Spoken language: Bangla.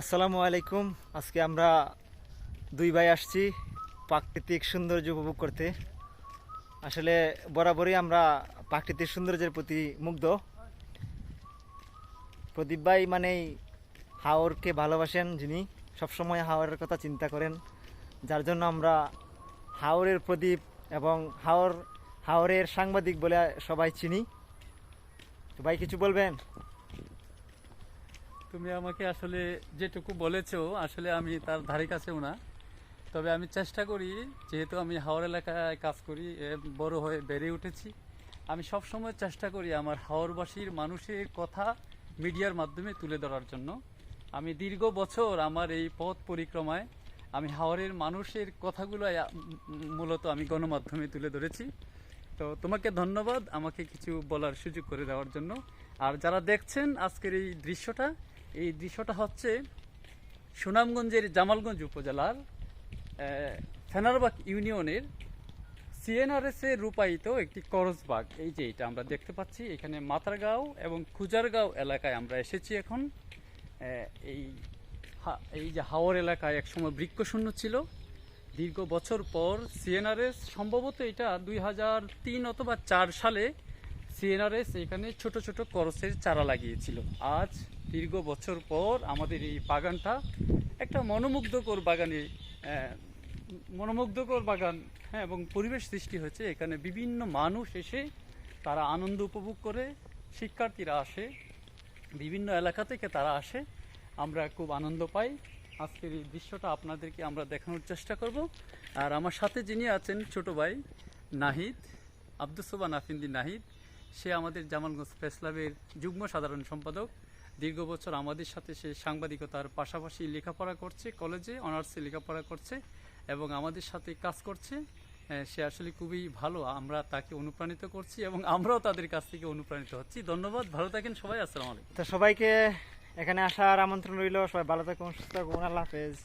আসসালামু আলাইকুম। আজকে আমরা দুই ভাই আসছি প্রাকৃতিক সৌন্দর্য উপভোগ করতে। আসলে বরাবরই আমরা প্রাকৃতিক সৌন্দর্যের প্রতি মুগ্ধ। প্রদীপ ভাই মানেই হাওরকে ভালোবাসেন যিনি। সবসময় হাওরের কথা চিন্তা করেন। যার জন্য আমরা হাওরের প্রদীপ এবং হাওর, হাওরের সাংবাদিক বলে সবাই চিনি। তো ভাই, কিছু বলবেন? তুমি আমাকে আসলে যেটুকু বলেছ, আসলে আমি তার ধারে কাছেও না। তবে আমি চেষ্টা করি, যেহেতু আমি হাওড় এলাকায় কাজ করি বড় হয়ে বেড়ে উঠেছি, আমি সব সময় চেষ্টা করি আমার হাওড়বাসীর মানুষের কথা মিডিয়ার মাধ্যমে তুলে ধরার জন্য। আমি দীর্ঘ বছর আমার এই পথ পরিক্রমায় আমি হাওড়ের মানুষের কথাগুলো মূলত আমি গণমাধ্যমে তুলে ধরেছি। তো তোমাকে ধন্যবাদ আমাকে কিছু বলার সুযোগ করে দেওয়ার জন্য। আর যারা দেখছেন আজকের এই দৃশ্যটা এই দৃশ্যটা হচ্ছে সুনামগঞ্জের জামালগঞ্জ উপজেলার ফেনারবাগ ইউনিয়নের সিএনআরএস রূপায়িত একটি করসবাগ এই যে এটা আমরা দেখতে পাচ্ছি, এখানে মাতারগাঁও এবং খুজারগাঁও এলাকায় আমরা এসেছি এখন। এই এই যে হাওর এলাকায় একসময় বৃক্ষশূন্য ছিল। দীর্ঘ বছর পর সিএনআরএস সম্ভবত এটা দুই হাজার তিন অথবা চার সালে সিএনআরএস এখানে ছোট ছোট করসের চারা লাগিয়েছিল। আজ দীর্ঘ বছর পর আমাদের এই বাগানটা একটা মনোমুগ্ধকর বাগানে মনোমুগ্ধকর বাগান হ্যাঁ এবং পরিবেশ সৃষ্টি হয়েছে। এখানে বিভিন্ন মানুষ এসে তারা আনন্দ উপভোগ করে, শিক্ষার্থীরা আসে, বিভিন্ন এলাকা থেকে তারা আসে। আমরা খুব আনন্দ পাই। আজকের এই দৃশ্যটা আপনাদেরকে আমরা দেখানোর চেষ্টা করব। আর আমার সাথে যিনি আছেন ছোট ভাই নাহিদ আব্দুল সোবান আফিন্দি নাহিদ। সে আমাদের জামালগঞ্জ প্রেস ক্লাবের যুগ্ম সাধারণ সম্পাদক। দীর্ঘ বছর আমাদের সাথে সে সাংবাদিকতার পাশাপাশি লেখাপড়া করছে, কলেজে, অনার্সে লেখাপড়া করছে এবং আমাদের সাথে কাজ করছে। সে আসলে খুবই ভালো, আমরা তাকে অনুপ্রাণিত করছি এবং আমরাও তাদের কাছ থেকে অনুপ্রাণিত হচ্ছি। ধন্যবাদ, ভালো থাকেন সবাই, আসসালামু আলাইকুম। তো সবাইকে এখানে আসার আমন্ত্রণ রইল, সবাই ভালো থাকুন, সুস্থ থাকুন, আল্লাহ হাফেজ।